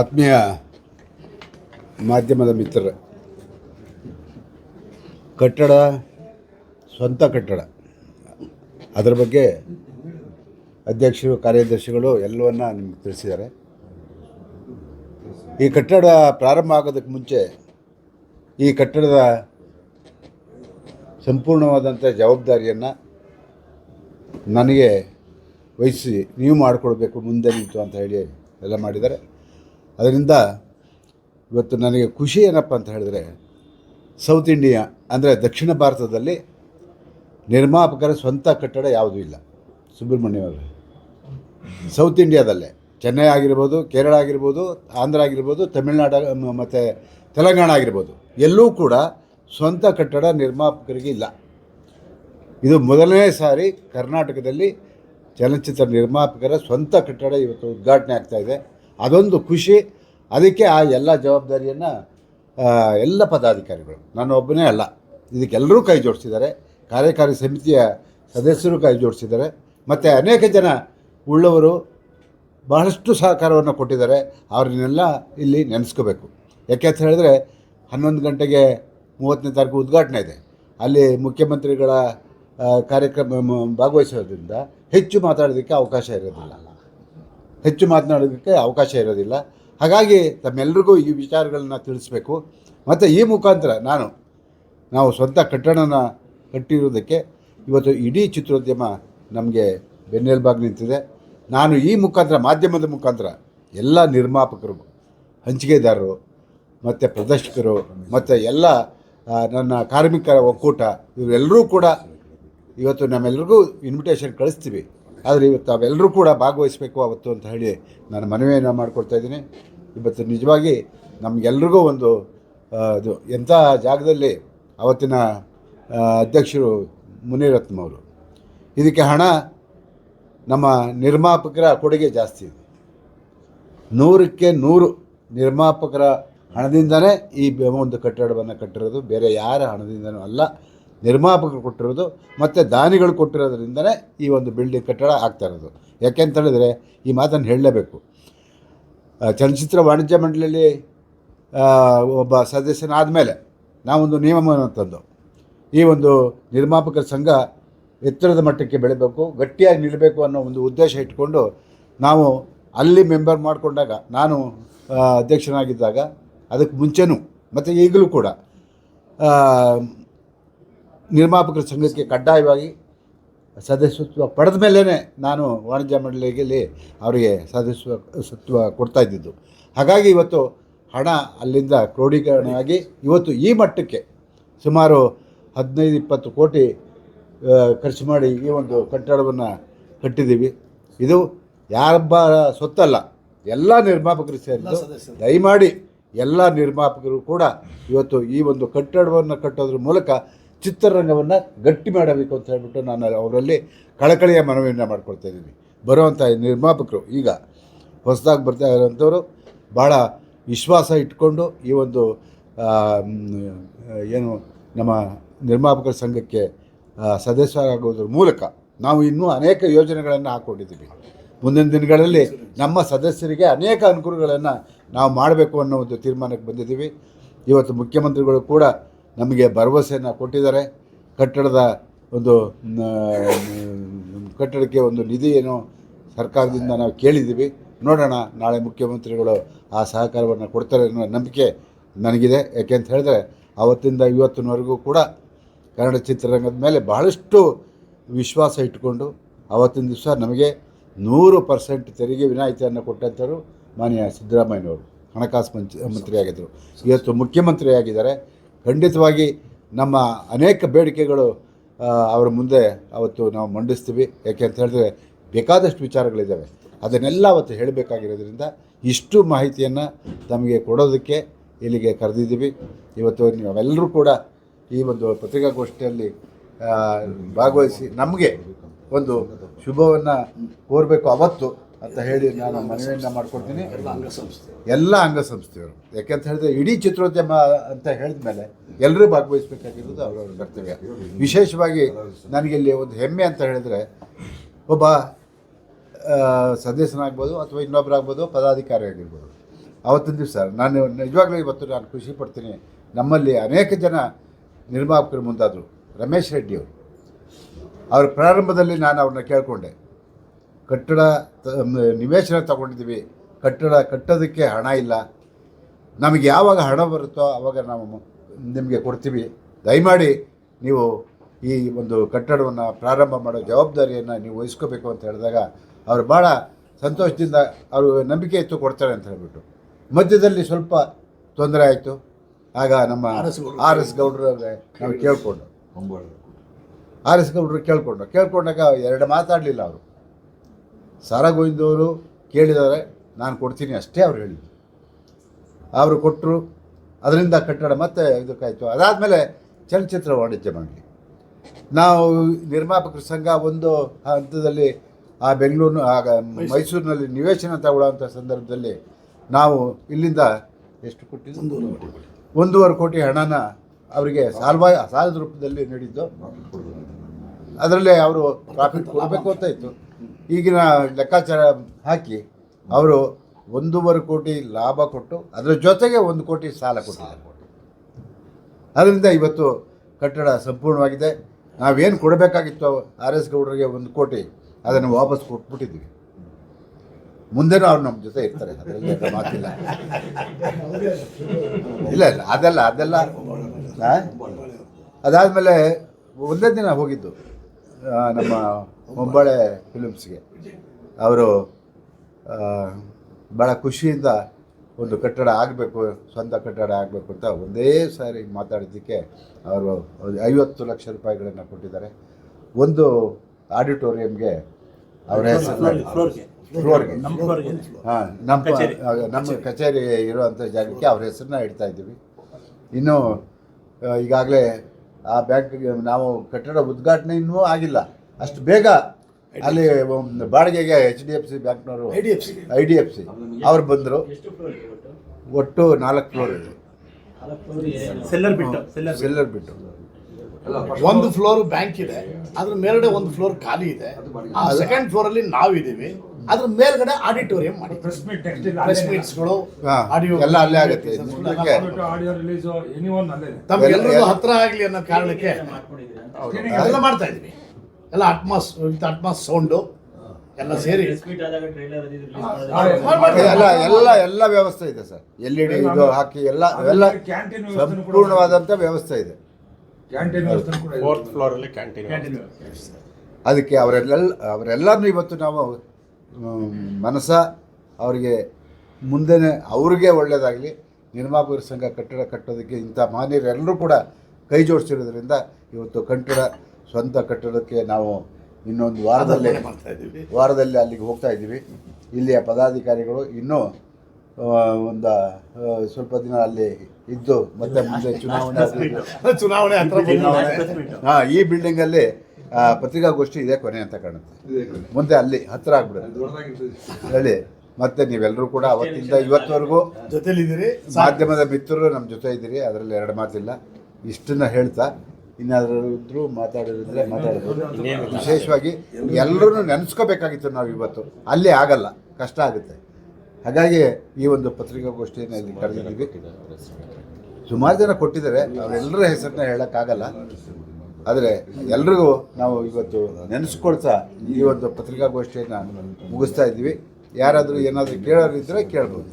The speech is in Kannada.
ಆತ್ಮೀಯ ಮಾಧ್ಯಮದ ಮಿತ್ರರ, ಕಟ್ಟಡ ಸ್ವಂತ ಕಟ್ಟಡ. ಅದರ ಬಗ್ಗೆ ಅಧ್ಯಕ್ಷರು, ಕಾರ್ಯದರ್ಶಿಗಳು ಎಲ್ಲವನ್ನ ನಿಮ್ಗೆ ತಿಳಿಸಿದ್ದಾರೆ. ಈ ಕಟ್ಟಡ ಪ್ರಾರಂಭ ಆಗೋದಕ್ಕೆ ಮುಂಚೆ ಈ ಕಟ್ಟಡದ ಸಂಪೂರ್ಣವಾದಂಥ ಜವಾಬ್ದಾರಿಯನ್ನು ನನಗೆ ವಹಿಸಿ ನೀವು ಮಾಡಿಕೊಡ್ಬೇಕು, ಮುಂದೆ ನಿಂತು ಅಂತ ಹೇಳಿ ಎಲ್ಲ ಮಾಡಿದ್ದಾರೆ. ಅದರಿಂದ ಇವತ್ತು ನನಗೆ ಖುಷಿ ಏನಪ್ಪ ಅಂತ ಹೇಳಿದ್ರೆ ಸೌತ್ ಇಂಡಿಯಾ ಅಂದರೆ ದಕ್ಷಿಣ ಭಾರತದಲ್ಲಿ ನಿರ್ಮಾಪಕರ ಸ್ವಂತ ಕಟ್ಟಡ ಯಾವುದೂ ಇಲ್ಲ. ಸುಬ್ರಹ್ಮಣ್ಯ ಅವರು. ಸೌತ್ ಇಂಡಿಯಾದಲ್ಲೇ ಚೆನ್ನೈ ಆಗಿರ್ಬೋದು, ಕೇರಳ ಆಗಿರ್ಬೋದು, ಆಂಧ್ರ ಆಗಿರ್ಬೋದು, ತಮಿಳ್ನಾಡು ಮತ್ತು ತೆಲಂಗಾಣ ಆಗಿರ್ಬೋದು. ಎಲ್ಲೂ ಕೂಡ ಸ್ವಂತ ಕಟ್ಟಡ ನಿರ್ಮಾಪಕರಿಗೆ ಇಲ್ಲ. ಇದು ಮೊದಲನೇ ಸಾರಿ ಕರ್ನಾಟಕದಲ್ಲಿ ಚಲನಚಿತ್ರ ನಿರ್ಮಾಪಕರ ಸ್ವಂತ ಕಟ್ಟಡ ಇವತ್ತು ಉದ್ಘಾಟನೆ ಆಗ್ತಾ ಇದೆ. ಅದೊಂದು ಖುಷಿ. ಅದಕ್ಕೆ ಆ ಎಲ್ಲ ಜವಾಬ್ದಾರಿಯನ್ನು ಎಲ್ಲ ಪದಾಧಿಕಾರಿಗಳು, ನಾನು ಒಬ್ಬನೇ ಅಲ್ಲ, ಇದಕ್ಕೆಲ್ಲರೂ ಕೈ ಜೋಡಿಸಿದ್ದಾರೆ. ಕಾರ್ಯಕಾರಿ ಸಮಿತಿಯ ಸದಸ್ಯರು ಕೈ ಜೋಡಿಸಿದ್ದಾರೆ. ಮತ್ತು ಅನೇಕ ಜನ ಉಳ್ಳವರು ಬಹಳಷ್ಟು ಸಹಕಾರವನ್ನು ಕೊಟ್ಟಿದ್ದಾರೆ. ಅವ್ರನ್ನೆಲ್ಲ ಇಲ್ಲಿ ನೆನೆಸ್ಕೋಬೇಕು. ಯಾಕೆ ಅಂತ ಹೇಳಿದ್ರೆ ಹನ್ನೊಂದು ಗಂಟೆಗೆ ಮೂವತ್ತನೇ ತಾರೀಕು ಉದ್ಘಾಟನೆ ಇದೆ. ಅಲ್ಲಿ ಮುಖ್ಯಮಂತ್ರಿಗಳ ಕಾರ್ಯಕ್ರಮ ಭಾಗವಹಿಸೋದ್ರಿಂದ ಹೆಚ್ಚು ಮಾತಾಡೋದಕ್ಕೆ ಅವಕಾಶ ಇರೋದಿಲ್ಲ. ಹೆಚ್ಚು ಮಾತನಾಡೋದಕ್ಕೆ ಅವಕಾಶ ಇರೋದಿಲ್ಲ. ಹಾಗಾಗಿ ತಮ್ಮೆಲ್ಲರಿಗೂ ಈ ವಿಚಾರಗಳನ್ನ ತಿಳಿಸ್ಬೇಕು. ಮತ್ತು ಈ ಮುಖಾಂತರ ನಾನು, ನಾವು ಸ್ವಂತ ಕಟ್ಟಡನ ಕಟ್ಟಿರೋದಕ್ಕೆ ಇವತ್ತು ಇಡೀ ಚಿತ್ರೋದ್ಯಮ ನಮಗೆ ಬೆನ್ನೆಲುಬಾಗಿ ನಿಂತಿದೆ. ನಾನು ಈ ಮುಖಾಂತರ, ಮಾಧ್ಯಮದ ಮುಖಾಂತರ ಎಲ್ಲ ನಿರ್ಮಾಪಕರು, ಹಂಚಿಕೆದಾರರು, ಮತ್ತು ಪ್ರದರ್ಶಕರು, ಮತ್ತು ಎಲ್ಲ ನನ್ನ ಕಾರ್ಮಿಕರ ಒಕ್ಕೂಟ, ಇವರೆಲ್ಲರೂ ಕೂಡ ಇವತ್ತು ನಮ್ಮೆಲ್ರಿಗೂ ಇನ್ವಿಟೇಷನ್ ಕಳಿಸ್ತೀವಿ. ಆದರೆ ಇವತ್ತು ಅವೆಲ್ಲರೂ ಕೂಡ ಭಾಗವಹಿಸಬೇಕು ಅವತ್ತು ಅಂತ ಹೇಳಿ ನಾನು ಮನವಿಯನ್ನು ಮಾಡ್ಕೊಳ್ತಾ ಇದ್ದೀನಿ. ಇವತ್ತು ನಿಜವಾಗಿ ನಮಗೆಲ್ರಿಗೂ ಒಂದು ಇದು ಎಂಥ ಜಾಗದಲ್ಲಿ ಅವತ್ತಿನ ಅಧ್ಯಕ್ಷರು ಮುನಿರತ್ನ ಅವರು. ಇದಕ್ಕೆ ಹಣ ನಮ್ಮ ನಿರ್ಮಾಪಕರ ಕೊಡುಗೆ ಜಾಸ್ತಿ ಇದೆ. ನೂರಕ್ಕೆ ನೂರು ನಿರ್ಮಾಪಕರ ಹಣದಿಂದನೇ ಈ ಒಂದು ಕಟ್ಟಡವನ್ನು ಕಟ್ಟಿರೋದು. ಬೇರೆ ಯಾರ ಹಣದಿಂದನೂ ಅಲ್ಲ. ನಿರ್ಮಾಪಕರು ಕೊಟ್ಟಿರೋದು ಮತ್ತು ದಾನಿಗಳು ಕೊಟ್ಟಿರೋದ್ರಿಂದನೇ ಈ ಒಂದು ಬಿಲ್ಡಿಂಗ್ ಕಟ್ಟಡ ಆಗ್ತಾ ಇರೋದು. ಯಾಕೆ ಅಂತ ಹೇಳಿದ್ರೆ ಈ ಮಾತನ್ನು ಹೇಳಲೇಬೇಕು. ಚಲನಚಿತ್ರ ವಾಣಿಜ್ಯ ಮಂಡಳಿಯಲ್ಲಿ ಒಬ್ಬ ಸದಸ್ಯನಾದ ಮೇಲೆ ನಾವೊಂದು ನಿಯಮವನ್ನು ತಂದು ಈ ಒಂದು ನಿರ್ಮಾಪಕರ ಸಂಘ ಎತ್ತರದ ಮಟ್ಟಕ್ಕೆ ಬೆಳಿಬೇಕು, ಗಟ್ಟಿಯಾಗಿ ನಿಲ್ಲಬೇಕು ಅನ್ನೋ ಒಂದು ಉದ್ದೇಶ ಇಟ್ಕೊಂಡು ನಾವು ಅಲ್ಲಿ ಮೆಂಬರ್ ಮಾಡಿಕೊಂಡಾಗ ನಾನು ಅಧ್ಯಕ್ಷನಾಗಿದ್ದಾಗ ಅದಕ್ಕೆ ಮುಂಚೆನೂ ಮತ್ತು ಈಗಲೂ ಕೂಡ ನಿರ್ಮಾಪಕರ ಸಂಘಕ್ಕೆ ಕಡ್ಡಾಯವಾಗಿ ಸದಸ್ಯತ್ವ ಪಡೆದ ಮೇಲೇ ನಾನು ವಾಣಿಜ್ಯ ಮಂಡಳಿಯಲ್ಲಿ ಅವರಿಗೆ ಸದಸ್ಯತ್ವ ಕೊಡ್ತಾ ಇದ್ದಿದ್ದು. ಹಾಗಾಗಿ ಇವತ್ತು ಹಣ ಅಲ್ಲಿಂದ ಕ್ರೋಢೀಕರಣ ಆಗಿ ಇವತ್ತು ಈ ಮಟ್ಟಕ್ಕೆ ಸುಮಾರು ಹದಿನೈದು ಇಪ್ಪತ್ತು ಕೋಟಿ ಖರ್ಚು ಮಾಡಿ ಈ ಒಂದು ಕಟ್ಟಡವನ್ನು ಕಟ್ಟಿದ್ದೀವಿ. ಇದು ಯಾರೊಬ್ಬ ಸೊತ್ತಲ್ಲ ಎಲ್ಲ ನಿರ್ಮಾಪಕರು ಸೇರಿದ್ದು ದಯಮಾಡಿ ಎಲ್ಲ ನಿರ್ಮಾಪಕರು ಕೂಡ ಇವತ್ತು ಈ ಒಂದು ಕಟ್ಟಡವನ್ನು ಕಟ್ಟೋದ್ರ ಮೂಲಕ ಚಿತ್ರರಂಗವನ್ನು ಗಟ್ಟಿ ಮಾಡಬೇಕು ಅಂತ ಹೇಳ್ಬಿಟ್ಟು ನಾನು ಅವರಲ್ಲಿ ಕಳಕಳಿಯ ಮನವಿಯನ್ನು ಮಾಡ್ಕೊಳ್ತಾ ಇದ್ದೀನಿ. ಬರುವಂಥ ನಿರ್ಮಾಪಕರು ಈಗ ಹೊಸದಾಗಿ ಬರ್ತಾ ಇರೋಂಥವ್ರು ಭಾಳ ವಿಶ್ವಾಸ ಇಟ್ಕೊಂಡು ಈ ಒಂದು ಏನು ನಮ್ಮ ನಿರ್ಮಾಪಕರ ಸಂಘಕ್ಕೆ ಸದಸ್ಯರಾಗೋದ್ರ ಮೂಲಕ ನಾವು ಇನ್ನೂ ಅನೇಕ ಯೋಜನೆಗಳನ್ನು ಹಾಕ್ಕೊಂಡಿದ್ದೀವಿ ಮುಂದಿನ ದಿನಗಳಲ್ಲಿ ನಮ್ಮ ಸದಸ್ಯರಿಗೆ ಅನೇಕ ಅನುಕೂಲಗಳನ್ನು ನಾವು ಮಾಡಬೇಕು ಅನ್ನೋ ಒಂದು ತೀರ್ಮಾನಕ್ಕೆ ಬಂದಿದ್ದೀವಿ. ಇವತ್ತು ಮುಖ್ಯಮಂತ್ರಿಗಳು ಕೂಡ ನಮಗೆ ಭರವಸೆಯನ್ನು ಕೊಟ್ಟಿದ್ದಾರೆ. ಕಟ್ಟಡದ ಒಂದು ಕಟ್ಟಡಕ್ಕೆ ಒಂದು ನಿಧಿ ಏನೋ ಸರ್ಕಾರದಿಂದ ನಾವು ಕೇಳಿದ್ದೀವಿ. ನೋಡೋಣ ನಾಳೆ ಮುಖ್ಯಮಂತ್ರಿಗಳು ಆ ಸಹಕಾರವನ್ನು ಕೊಡ್ತಾರೆ ಅನ್ನೋ ನಂಬಿಕೆ ನನಗಿದೆ. ಯಾಕೆ ಅಂತ ಹೇಳಿದ್ರೆ ಆವತ್ತಿಂದ ಇವತ್ತಿನವರೆಗೂ ಕೂಡ ಕನ್ನಡ ಚಿತ್ರರಂಗದ ಮೇಲೆ ಬಹಳಷ್ಟು ವಿಶ್ವಾಸ ಇಟ್ಟುಕೊಂಡು ಆವತ್ತಿನ ದಿವಸ ನಮಗೆ ನೂರು ಪರ್ಸೆಂಟ್ ತೆರಿಗೆ ವಿನಾಯಿತಿಯನ್ನು ಕೊಟ್ಟಂಥವರು ಮಾನ್ಯ ಸಿದ್ದರಾಮಯ್ಯನವರು, ಹಣಕಾಸು ಮಂಚ ಮಂತ್ರಿಯಾಗಿದ್ದರು. ಇವತ್ತು ಮುಖ್ಯಮಂತ್ರಿಯಾಗಿದ್ದಾರೆ. ಖಂಡಿತವಾಗಿ ನಮ್ಮ ಅನೇಕ ಬೇಡಿಕೆಗಳು ಅವರ ಮುಂದೆ ಅವತ್ತು ನಾವು ಮಂಡಿಸ್ತೀವಿ. ಯಾಕೆ ಅಂತ ಹೇಳಿದ್ರೆ ಬೇಕಾದಷ್ಟು ವಿಚಾರಗಳಿದ್ದಾವೆ. ಅದನ್ನೆಲ್ಲ ಅವತ್ತು ಹೇಳಬೇಕಾಗಿರೋದ್ರಿಂದ ಇಷ್ಟು ಮಾಹಿತಿಯನ್ನು ತಮಗೆ ಕೊಡೋದಕ್ಕೆ ಇಲ್ಲಿಗೆ ಕರೆದಿದ್ದೀವಿ. ಇವತ್ತು ನಾವೆಲ್ಲರೂ ಕೂಡ ಈ ಒಂದು ಪತ್ರಿಕಾಗೋಷ್ಠಿಯಲ್ಲಿ ಭಾಗವಹಿಸಿ ನಮಗೆ ಒಂದು ಶುಭವನ್ನು ಕೋರಬೇಕು ಅವತ್ತು ಅಂತ ಹೇಳಿ ನಾನು ಮನವಿಯನ್ನು ಮಾಡ್ಕೊಡ್ತೀನಿ. ಎಲ್ಲ ಎಲ್ಲ ಅಂಗಸಂಸ್ಥೆಯವರು. ಯಾಕೆಂತ ಹೇಳಿದ್ರೆ ಇಡೀ ಚಿತ್ರೋದ್ಯಮ ಅಂತ ಹೇಳಿದ ಮೇಲೆ ಎಲ್ಲರೂ ಭಾಗವಹಿಸಬೇಕಾಗಿರೋದು ಅವರವ್ರ ಕರ್ತವ್ಯ. ವಿಶೇಷವಾಗಿ ನನಗೆ ಇಲ್ಲಿ ಒಂದು ಹೆಮ್ಮೆ ಅಂತ ಹೇಳಿದರೆ ಒಬ್ಬ ಸದಸ್ಯನಾಗ್ಬೋದು ಅಥವಾ ಇನ್ನೊಬ್ಬರಾಗ್ಬೋದು ಪದಾಧಿಕಾರಿ ಆಗಿರ್ಬೋದು. ಅವತ್ತಿನ ದಿವಸ ನಾನು ನಿಜವಾಗ್ಲೂ ಇವತ್ತು ನಾನು ಖುಷಿ ಪಡ್ತೀನಿ. ನಮ್ಮಲ್ಲಿ ಅನೇಕ ಜನ ನಿರ್ಮಾಪಕರು ಮುಂದಾದರು. ರಮೇಶ್ ರೆಡ್ಡಿ ಅವರು ಪ್ರಾರಂಭದಲ್ಲಿ ನಾನು ಅವ್ರನ್ನ ಕೇಳಿಕೊಂಡೆ. ಕಟ್ಟಡ ನಿವೇಶನ ತಗೊಂಡಿದ್ದೀವಿ. ಕಟ್ಟಡ ಕಟ್ಟೋದಕ್ಕೆ ಹಣ ಇಲ್ಲ. ನಮಗೆ ಯಾವಾಗ ಹಣ ಬರುತ್ತೋ ಆವಾಗ ನಾವು ನಿಮಗೆ ಕೊಡ್ತೀವಿ. ದಯಮಾಡಿ ನೀವು ಈ ಒಂದು ಕಟ್ಟಡವನ್ನು ಪ್ರಾರಂಭ ಮಾಡೋ ಜವಾಬ್ದಾರಿಯನ್ನು ನೀವು ವಹಿಸ್ಕೋಬೇಕು ಅಂತ ಹೇಳಿದಾಗ ಅವರು ಭಾಳ ಸಂತೋಷದಿಂದ ಅವರು ನಂಬಿಕೆ ಇತ್ತು ಕೊಡ್ತಾರೆ ಅಂತ ಹೇಳಿಬಿಟ್ಟು. ಮಧ್ಯದಲ್ಲಿ ಸ್ವಲ್ಪ ತೊಂದರೆ ಆಯಿತು. ಆಗ ನಮ್ಮ ಆರ್ ಎಸ್ ಗೌಡ್ರು. ಆರ್ ಎಸ್ ಗೌಡ್ರು ನಾವು ಕೇಳಿಕೊಂಡು. ಆರ್ ಎಸ್ ಗೌಡ್ರು ಕೇಳಿಕೊಂಡು ಕೇಳ್ಕೊಂಡಾಗ ಎರಡು ಮಾತಾಡಲಿಲ್ಲ ಅವರು. ಸಾರಾ ಗೋವಿಂದವರು ಕೇಳಿದ್ದಾರೆ ನಾನು ಕೊಡ್ತೀನಿ ಅಷ್ಟೇ ಅವ್ರು ಹೇಳಿದರು. ಅವರು ಕೊಟ್ಟರು. ಅದರಿಂದ ಕಟ್ಟಡ ಮತ್ತೆ ಇದಕ್ಕಾಯಿತು. ಅದಾದಮೇಲೆ ಚಲನಚಿತ್ರ ವಾಣಿಜ್ಯ ಮಾಡಲಿ. ನಾವು ನಿರ್ಮಾಪಕರ ಸಂಘ ಒಂದು ಹಂತದಲ್ಲಿ ಆ ಬೆಂಗಳೂರು ಆಗ ಮೈಸೂರಿನಲ್ಲಿ ನಿವೇಶನ ತಗೊಳ್ಳೋಂಥ ಸಂದರ್ಭದಲ್ಲಿ ನಾವು ಇಲ್ಲಿಂದ ಎಷ್ಟು ಕೊಟ್ಟಿದ್ದು ಒಂದೂವರೆ ಕೋಟಿ ಹಣನ ಅವರಿಗೆ ಸಾಲ್ವ ಸಾಲದ ರೂಪದಲ್ಲಿ ನೀಡಿದ್ದು. ಅದರಲ್ಲೇ ಅವರು ಪ್ರಾಫಿಟ್ ಕೊಡಬೇಕು ಅಂತ ಇತ್ತು. ಈಗಿನ ಲೆಕ್ಕಾಚಾರ ಹಾಕಿ ಅವರು ಒಂದೂವರೆ ಕೋಟಿ ಲಾಭ ಕೊಟ್ಟು ಅದರ ಜೊತೆಗೆ ಒಂದು ಕೋಟಿ ಸಾಲ ಕೊಟ್ಟಿದ್ದಾರೆ. ಅದರಿಂದ ಇವತ್ತು ಕಟ್ಟಡ ಸಂಪೂರ್ಣವಾಗಿದೆ. ನಾವೇನು ಕೊಡಬೇಕಾಗಿತ್ತು ಆರ್ ಎಸ್ ಗೌಡರಿಗೆ ಒಂದು ಕೋಟಿ ಅದನ್ನು ವಾಪಸ್ ಕೊಟ್ಬಿಟ್ಟಿದ್ವಿ ಮುಂದೆನೂ ಅವ್ರು ನಮ್ಮ ಜೊತೆ ಇರ್ತಾರೆ ಅದರಲ್ಲಿ ಮಾತಿಲ್ಲ. ಇಲ್ಲ ಇಲ್ಲ ಅದೆಲ್ಲ ಅದೆಲ್ಲ? ಅದಾದಮೇಲೆ ಒಂದೇ ದಿನ ಹೋಗಿದ್ದು. ನಮ್ಮ ಮುಂಬಾಳೆ ಫಿಲಿಮ್ಸ್ಗೆ. ಅವರು ಭಾಳ ಖುಷಿಯಿಂದ ಒಂದು ಕಟ್ಟಡ ಆಗಬೇಕು ಸ್ವಂತ ಕಟ್ಟಡ ಆಗಬೇಕು ಅಂತ ಒಂದೇ ಸಾರಿ ಮಾತಾಡಿದ್ದಕ್ಕೆ ಅವರು ಐವತ್ತು ಲಕ್ಷ ರೂಪಾಯಿಗಳನ್ನು ಕೊಟ್ಟಿದ್ದಾರೆ. ಒಂದು ಆಡಿಟೋರಿಯಂಗೆ ಅವರ ಹೆಸರು ಫ್ಲೋರ್ಗೆ ಹಾಂ ನಮ್ಮ ನಮ್ಮ ಕಚೇರಿ. ಇರುವಂಥ ಜಾಗಕ್ಕೆ ಅವ್ರ ಹೆಸರನ್ನ ಇಡ್ತಾ ಇದ್ದೀವಿ. ಇನ್ನು ಈಗಾಗಲೇ ಆ ಬ್ಯಾಂಕ್ಗೆ ನಾವು ಕಟ್ಟಡ ಉದ್ಘಾಟನೆ ಇನ್ನೂ ಆಗಿಲ್ಲ. ಅಷ್ಟು ಬೇಗ ಅಲ್ಲಿ ಒಂದು ಬಾಡಿಗೆಗೆ ಎಚ್ ಡಿ ಎಫ್ ಸಿ ಬ್ಯಾಂಕ್ನವರು I D F C I D F C ಅವ್ರು ಬಂದರು. ಒಟ್ಟು? ನಾಲ್ಕು ಫ್ಲೋರ್ ಇದೆ. ಸೆಲ್ಲರ್ ಬಿಟ್ಟು ಸೆಲ್ಲರ್ ಸೆಲ್ಲರ್ ಬಿಟ್ಟು. ಒಂದು ಫ್ಲೋರ್ ಬ್ಯಾಂಕ್ ಇದೆ ಅದ್ರ ಮೇಲ್ಗಡೆ ಒಂದು ಫ್ಲೋರ್ ಖಾಲಿ ಇದೆ. ಆ ಸೆಕೆಂಡ್ ಫ್ಲೋರ್ ಅಲ್ಲಿ ನಾವಿದ್ದೀವಿ. ಅದ್ರ ಮೇಲ್ಗಡೆ ಆಡಿಟೋರಿಯಂ ಮಾಡಿ. ಪ್ರೆಸ್ ಮೀಟ್ ನೆಕ್ಸ್ಟ್ ಇಲ್ಲ ಪ್ರೆಸ್ ಮೀಟ್ಸ್ಗಳು ಆಡಿಯೋ ಎಲ್ಲ ಅಲ್ಲೇ ಆಗುತ್ತೆ. ಆಡಿಯೋ ರಿಲೀಸ್ ಎನಿ ಒನ್ ಅಲ್ಲೇ ತಮ್ಗೆಲ್ಲರಿಗೂ ಹತ್ರ ಆಗ್ಲಿ ಅನ್ನೋ ಕಾರಣಕ್ಕೆ ಎಲ್ಲ ಮಾಡ್ತಾ ಇದೀವಿ ಎಲ್ಲ ಅಟ್ಮಾಸ್ ವಿತ್ ಅಟ್ಮಾಸ್ ಸೌಂಡು ಎಲ್ಲ ಸೇರಿ. ಎಲ್ಲ ಎಲ್ಲ ಎಲ್ಲ ವ್ಯವಸ್ಥೆ ಇದೆ ಸರ್. ಎಲ್ ಇ ಡಿ ಇದು ಹಾಕಿ ಎಲ್ಲ ಎಲ್ಲ ಸಂಪೂರ್ಣವಾದಂಥ ವ್ಯವಸ್ಥೆ ಇದೆ. ಕ್ಯಾಂಟೀನ್. ಫೋರ್ತ್ ಫ್ಲೋರ್ ಅಲ್ಲಿ ಕ್ಯಾಂಟೀನ್ ಅದಕ್ಕೆ ಅವರೆಲ್ಲ ಅವರೆಲ್ಲರನ್ನೂ ಇವತ್ತು ನಾವು ಮನಸ ಅವರಿಗೆ ಮುಂದೆನೇ ಅವ್ರಿಗೆ ಒಳ್ಳೆಯದಾಗಲಿ ನಿರ್ಮಾಪಕರ ಸಂಘ ಕಟ್ಟಡ ಕಟ್ಟೋದಕ್ಕೆ ಇಂಥ ಮಾನ್ಯರೆಲ್ಲರೂ ಕೂಡ ಕೈ ಜೋಡಿಸಿರೋದ್ರಿಂದ ಇವತ್ತು ಕಟ್ಟಡ ಸ್ವಂತ ಕಟ್ಟಡಕ್ಕೆ ನಾವು ಇನ್ನೊಂದು ವಾರದಲ್ಲೇ ವಾರದಲ್ಲಿ ಅಲ್ಲಿಗೆ ಹೋಗ್ತಾ ಇದ್ದೀವಿ. ಇಲ್ಲಿಯ ಪದಾಧಿಕಾರಿಗಳು ಇನ್ನೂ ಒಂದು ಸ್ವಲ್ಪ ದಿನ ಅಲ್ಲಿ ಇದ್ದು ಮತ್ತೆ ಮುಂದೆ ಚುನಾವಣೆ ಚುನಾವಣೆ ಹಾಂ ಈ ಬಿಲ್ಡಿಂಗಲ್ಲಿ ಪತ್ರಿಕಾಗೋಷ್ಠಿ ಇದೆ ಕೊನೆ ಅಂತ ಕಾಣುತ್ತೆ. ಮುಂದೆ ಅಲ್ಲಿ ಹತ್ತಿರ ಆಗ್ಬಿಡುತ್ತೆ. ಹೇಳಿ ಮತ್ತೆ ನೀವೆಲ್ಲರೂ ಕೂಡ ಅವತ್ತಿಂದ ಇವತ್ತವರೆಗೂ ಜೊತೆಲಿದ್ದೀರಿ ಮಾಧ್ಯಮದ ಮಿತ್ರರು ನಮ್ಮ ಜೊತೆ ಇದ್ದೀರಿ ಅದರಲ್ಲಿ ಎರಡು ಮಾತಿಲ್ಲ. ಇಷ್ಟನ್ನ ಹೇಳ್ತಾ ಇನ್ನಾದರೂ ಇದ್ರೂ ಮಾತಾಡೋದಿದ್ರೆ. ಮಾತಾಡೋದು ವಿಶೇಷವಾಗಿ ಎಲ್ಲರೂ ನೆನೆಸ್ಕೋಬೇಕಾಗಿತ್ತು ನಾವು ಇವತ್ತು. ಅಲ್ಲಿ ಆಗಲ್ಲ ಕಷ್ಟ ಆಗುತ್ತೆ. ಹಾಗಾಗಿ ಈ ಒಂದು ಪತ್ರಿಕಾಗೋಷ್ಠಿಯನ್ನು ಇಲ್ಲಿ ಕರೆದಿದ್ದೀವಿ. ಸುಮಾರು ಜನ ಕೊಟ್ಟಿದ್ದಾರೆ ಅವರೆಲ್ಲರ ಹೆಸರನ್ನ ಹೇಳೋಕ್ಕಾಗಲ್ಲ. ಆದರೆ ಎಲ್ರಿಗೂ ನಾವು ಇವತ್ತು ನೆನೆಸ್ಕೊಳ್ತಾ ಈ ಒಂದು ಪತ್ರಿಕಾಗೋಷ್ಠಿಯನ್ನು ಮುಗಿಸ್ತಾ ಇದ್ದೀವಿ. ಯಾರಾದರೂ ಏನಾದರೂ ಕೇಳೋರಿದ್ದರೆ ಕೇಳ್ಬೋದು.